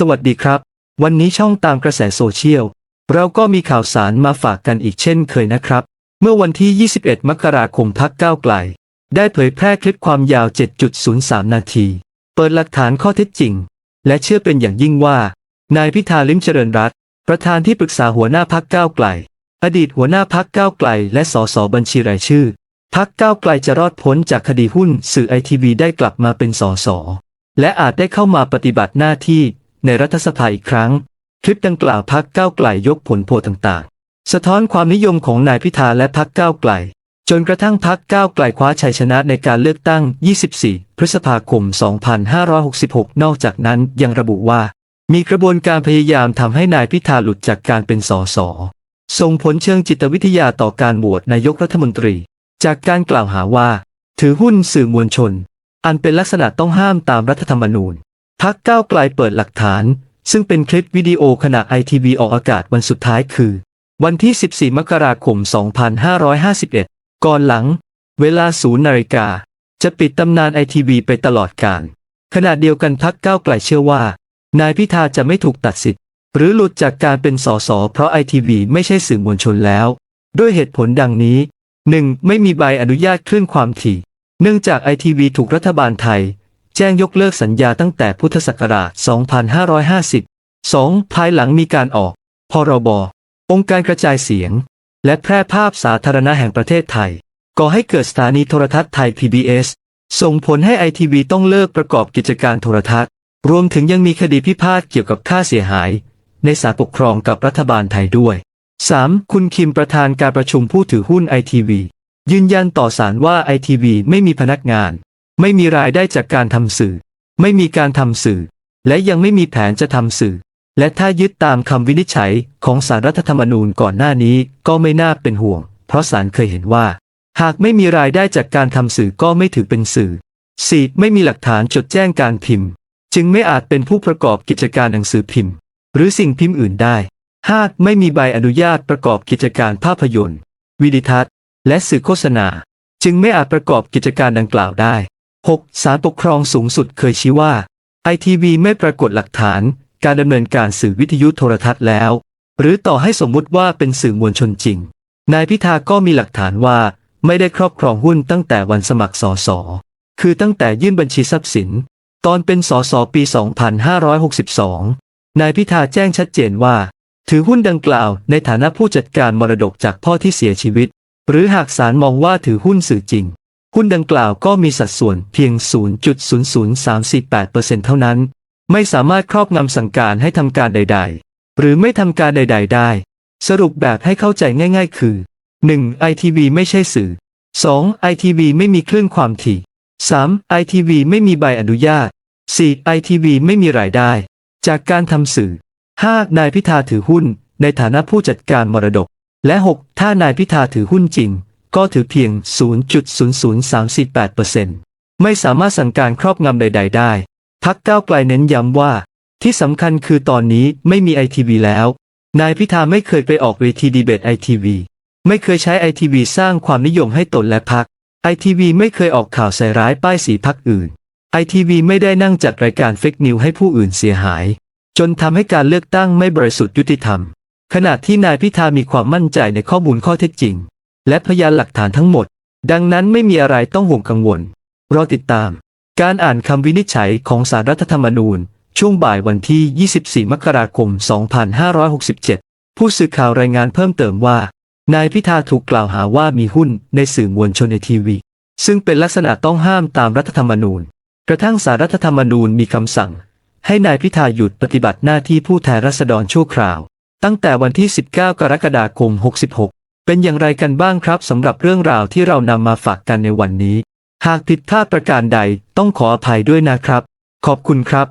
สวัสดีครับ วันนี้ช่องตามกระแสโซเชียล เราก็มีข่าวสารมาฝากกันอีกเช่นเคยนะครับ เมื่อวันที่ 21 มกราคมพักก้าวไกล ได้เผยแพร่คลิปความยาว 7.03 นาที เปิดหลักฐานข้อเท็จจริง และเชื่อเป็นอย่างยิ่งว่า นายพิธาลิมเจริญรัตประธานที่ปรึกษาหัวหน้าพักก้าวไกล อดีตหัวหน้าพักก้าวไกล และสสบัญชีรายชื่อพักก้าวไกลจะรอดพ้นจากคดีหุ้นสื่อไอทีวีได้กลับมาเป็นสสและอาจได้เข้ามาปฏิบัติหน้าที่ ในรัฐสภาอีกครั้ง คลิปดังกล่าวพักก้าวไกลยกผลโพลต่างๆ สะท้อนความนิยมของนายพิธาและพักก้าวไกล จนกระทั่งพักก้าวไกลคว้าชัยชนะในการเลือกตั้ง 24 พฤษภาคม 2566 นอกจากนั้นยังระบุว่า มีกระบวนการพยายามทำให้นายพิธาหลุดจากการเป็นสสส่งผลเชิงจิตวิทยาต่อการโหวตนายกรัฐมนตรี จากการกล่าวหาว่า ถือหุ้นสื่อมวลชน อันเป็นลักษณะต้องห้ามตามรัฐธรรมนูญ พักก้าวไกลเปิดหลักฐาน ซึ่งเป็นคลิปวิดีโอขณะไอทีวีออกอากาศวันสุดท้ายคือ วันที่ 14 มกราคม 2551 ก่อนหลัง เวลาศูนย์นาฬิกา จะปิดตำนานไอทีวีไปตลอดกาลขณะเดียวกันพักก้าวไกลเชื่อว่า นายพิธาจะไม่ถูกตัดสิทธิ์ หรือหลุดจากการเป็นสสเพราะไอทีวีไม่ใช่สื่อมวลชนแล้ว ด้วยเหตุผลดังนี้ 1. ไม่มีใบอนุญาตคลื่นความถี่ เนื่องจากไอทีวีถูกรัฐบาลไทย แจ้งยกเลิกสัญญาตั้งแต่พุทธศักราช 2550 2. ภายหลังมีการออก พรบ องค์การกระจายเสียง และแพร่ภาพสาธารณะแห่งประเทศไทย ก่อให้เกิดสถานีโทรทัศน์ไทย PBS ส่งผลให้ไอทีวีต้องเลิกประกอบกิจการโทรทัศน์ รวมถึงยังมีคดีพิพาทเกี่ยวกับค่าเสียหาย ในศาลปกครองกับรัฐบาลไทยด้วย 3. คุณคิมประธานการประชุมผู้ถือหุ้นไอทีวียืนยันต่อศาลว่าไอทีวีไม่มีพนักงาน ไม่มีรายได้จากการทำสื่อ ไม่มีการทำสื่อ และยังไม่มีแผนจะทำสื่อ และถ้ายึดตามคำวินิจฉัยของสารรัฐธรรมนูญก่อนหน้านี้ก็ไม่น่าเป็นห่วง เพราะศาลเคยเห็นว่า หากไม่มีรายได้จากการทำสื่อก็ไม่ถือเป็นสื่อ 4. ไม่มีหลักฐานจดแจ้งการพิมพ์ จึงไม่อาจเป็นผู้ประกอบกิจการหนังสือพิมพ์ หรือสิ่งพิมพ์อื่นได้ 5. ไม่มีใบอนุญาตประกอบกิจการภาพยนตร์ วิดิทัศน์ และสื่อโฆษณา จึงไม่อาจประกอบกิจการดังกล่าวได้ 6. ศาลปกครองสูงสุดเคยชี้ว่าไอทีวีไม่ปรากฏหลักฐานการดำเนินการสื่อวิทยุโทรทัศน์แล้ว หรือต่อให้สมมุติว่าเป็นสื่อมวลชนจริง นายพิธาก็มีหลักฐานว่าไม่ได้ครอบครองหุ้นตั้งแต่วันสมัครสสคือตั้งแต่ยื่นบัญชีทรัพย์สิน ตอนเป็นสสปี 2562 นายพิธาแจ้งชัดเจนว่า ถือหุ้นดังกล่าวในฐานะผู้จัดการมรดกจากพ่อที่เสียชีวิต หรือหากศาลมองว่าถือหุ้นสื่อจริง หุ้นดังกล่าวก็มีสัดส่วนเพียง 0.00348%เท่านั้น ไม่สามารถครอบงำสั่งการให้ทำการใด ๆ หรือไม่ทำการใด ๆ ได้ สรุปแบบให้เข้าใจง่าย ๆ คือ 1. ITV ไม่ใช่สื่อ 2. ITV ไม่มีคลื่นความถี่ 3. ITV ไม่มีใบอนุญาต 4. ITV ไม่มีรายได้ จากการทำสื่อ 5. นายพิธาถือหุ้น ในฐานะผู้จัดการมรดก และ 6. ถ้านายพิธาถือหุ้นจริง ก็ถือเพียง 0.00348%ไม่สามารถสั่งการครอบงำใด ๆ ได้ พักก้าวไกลเน้นย้ำว่า ที่สำคัญคือตอนนี้ไม่มีไอทีวีแล้ว นายพิธาไม่เคยไปออกเวทีดีเบตไอทีวีไม่เคยใช้ไอทีวีสร้างความนิยมให้ตนและพักไอทีวีไม่เคยออกข่าวใส่ร้ายป้ายสีพักอื่นไอทีวีไม่ได้นั่งจัดรายการเฟกนิวให้ผู้อื่นเสียหาย จนทำให้การเลือกตั้งไม่บริสุทธิ์ยุติธรรม ขณะที่นายพิธามีความมั่นใจในข้อมูลข้อเท็จจริง และพยานหลักฐานทั้งหมด ดังนั้นไม่มีอะไรต้องห่วงกังวล รอติดตาม การอ่านคำวินิจฉัยของสารรัฐธรรมนูญ ช่วงบ่ายวันที่ 24 มกราคม 2567 ผู้สื่อข่าวรายงานเพิ่มเติมว่า นายพิธาถูกกล่าวหาว่ามีหุ้นในสื่อมวลชนในทีวี ซึ่งเป็นลักษณะต้องห้ามตามรัฐธรรมนูญ กระทั่งสารรัฐธรรมนูญมีคำสั่ง ให้นายพิธาหยุดปฏิบัติหน้าที่ผู้แทนราษฎรชั่วคราว ตั้งแต่วันที่ 19 กรกฎาคม 66 เป็นอย่างไรกันบ้างครับสำหรับเรื่องราวที่เรานำมาฝากกันในวันนี้ หากผิดพลาดประการใดต้องขออภัยด้วยนะครับ ขอบคุณครับ